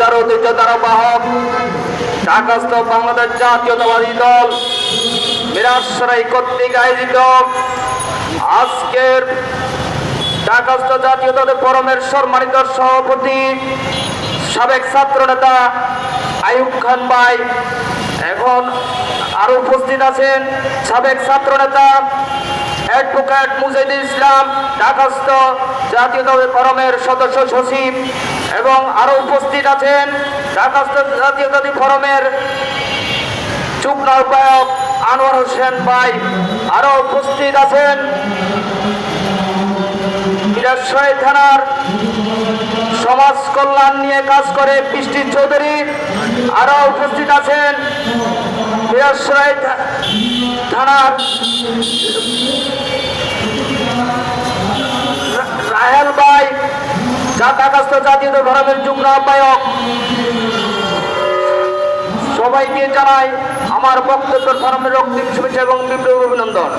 হাজার দ্বারা বাহক ঢাকাস্থ বাংলাদেশ জাতীয়তাবাদী দল মিরাজসরাই কর্তৃক আয়োজিত। আজকের ঢাকাস্থ জাতীয়তাবাদী ফোরামের সম্মানিত সভাপতি, সাবেক ছাত্র নেতা আয়ুব খান ভাই। এখন আরও উপস্থিত আছেন সাবেক ছাত্র নেতা অ্যাডভোকেট মুজাহিদুল ইসলাম, ঢাকাস্থ জাতীয়তাবাদী ফোরামের সদস্য সচিব এবং আরও উপস্থিত আছেন ঢাকাস্থ জাতীয়তাবাদী ফোরামের যুগ্ম আহ্বায়ক আনোয়ার হোসেন ভাই। আরও উপস্থিত আছেন থানার সমাজ কল্যাণ নিয়ে কাজ করে বৃষ্টি চৌধুরী। আরও উপস্থিত আছেন থানার জাতাকাস্ত জাতীয় ধর্মের যুগ্ম আহ্বায়ক। সবাইকে জানাই আমার বক্তব্য ধর্মের রক্তিম শুভেচ্ছা এবং বিপ্লব অভিনন্দন।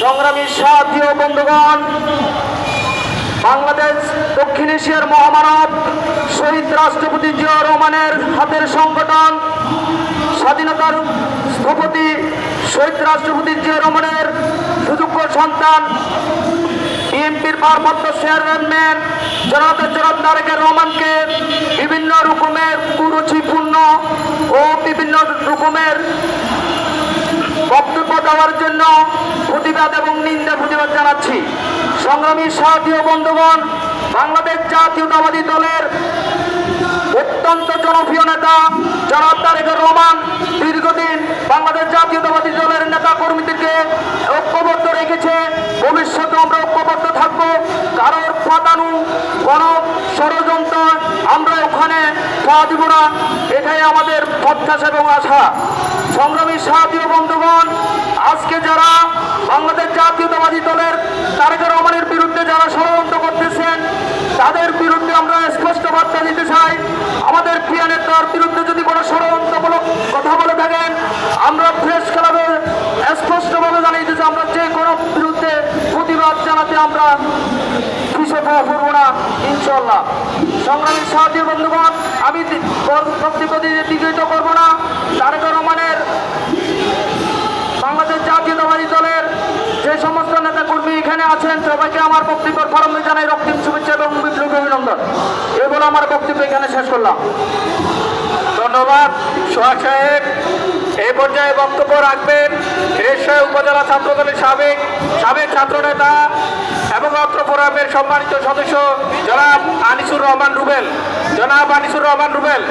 সংগ্রামী সাথী বন্ধুগণ, বাংলাদেশ, দক্ষিণ এশিয়ার মহামানব, শহীদ রাষ্ট্রপতি জিয়া রহমানের হাতের সংগঠন, স্বাধীনতার স্থপতি শহীদ রাষ্ট্রপতি জিয়া রহমানের সুযোগ্য সন্তান বিএনপির ভারপ্রাপ্ত চেয়ারম্যান জনতা জনাব তারেকের রহমানকে বিভিন্ন রকমের কুরুচিপূর্ণ ও বিভিন্ন রকমের বক্তব্য দেওয়ার জন্য প্রতিবাদ এবং নিন্দা প্রতিবাদ জানাচ্ছি। সংগ্রামী ও বন্ধুগণ, বাংলাদেশ জাতীয়তাবাদী দলের অত্যন্ত জনপ্রিয় নেতা জনাব তারেকের রহমান দীর্ঘদিন বাংলাদেশ জাতীয়তাবাদী দলের নেতা কর্মীদেরকে ঐক্যবদ্ধ রেখেছে ভবিষ্যতে আমরা ঐক্যবদ্ধ থাকব। কারোর পাতানু কোন ষড়যন্ত্র আমরা ওখানে পা দিব না। এটাই আমাদের প্রত্যাশা এবং আশা। সংগ্রামী ও বন্ধুগণ, আজকে যারা বাংলাদেশ জাতীয়তাবাদী দলের তারেক রহমানের বিরুদ্ধে যারা ষড়যন্ত্র করতেছেন, তাদের বিরুদ্ধে আমরা স্পষ্ট বার্তা দিতে চাই। আমাদের প্রিয় নেতার বিরুদ্ধে যদি কোনো ষড়যন্ত্রমূলক কথা বলে থাকেন আমরা প্রেস ক্লাবে স্পষ্টভাবে জানিয়ে চাই আমরা যে কোনো বিরুদ্ধে প্রতিবাদ জানাতে আমরা যে সমস্ত এখানে আছেন, সবাইকে আমার বক্তব্যের ফরমে জানাই রক্তিম শুভেচ্ছা এবং বিপ্লবী অভিনন্দন। আমার বক্তব্য এখানে শেষ করলাম। ধন্যবাদ এই পর্যায়ে বক্তব্য রাখবেন উপজেলা ছাত্রদলের সাবেক সাবেক ছাত্রনেতা সম্মানিত সদস্য জনাব আনিসুর রহমান রুবেল। জনাব আনিসুর রহমান রুবেল।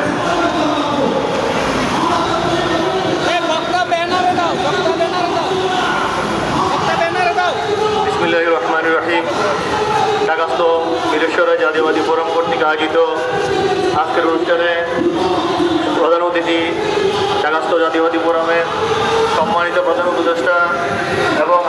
বিসমিল্লাহ রহমান রহিম। ঢাকাস্থ বীরেশ্বরা জাতীয়বাদী ফোরাম কর্তৃক আয়োজিত আজকের অনুষ্ঠানে প্রধান অতিথি ঢাকাস্থ জাতীয়বাদী ফোরামের সম্মানিত প্রধান উপদেষ্টা এবং